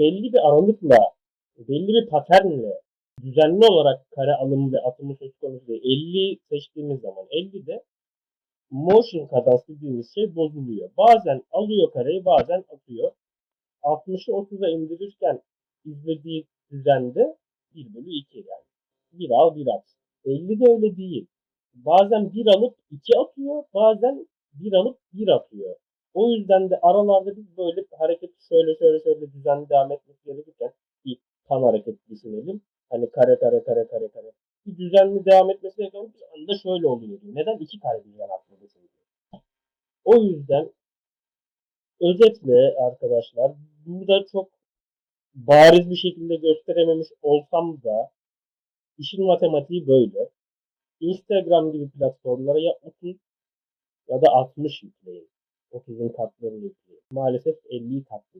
belli bir aralıkla, belli bir paternle düzenli olarak kare alımı ve atımı söz konusu değil. 50 seçtiğimiz zaman 50'de motion kadans dediğimiz şey bozuluyor. Bazen alıyor kareyi bazen atıyor. 60'ı 30'a indirirken izlediği düzende 1 bölü 2 yani. Bir al bir at. 50'de öyle değil. Bazen bir alıp iki atıyor, bazen bir alıp bir atıyor. O yüzden de aralarda biz böyle hareket şöyle şöyle şöyle düzenli devam etmesi gerekirken bir pan hareket düşünelim. Hani kare kare kare kare kare. Bir düzenli devam etmesi gerekirken bir anda şöyle oluyor. Neden? iki kare birden atladı çünkü. O yüzden özetle arkadaşlar burada çok bariz bir şekilde gösterememiş olsam da işin matematiği böyle. Instagram gibi platformlara ya 30 ya da 60 yükleyin. 30'un katlarını yükleyin. Maalesef 50'yi katlediyor. Hoşçakalın.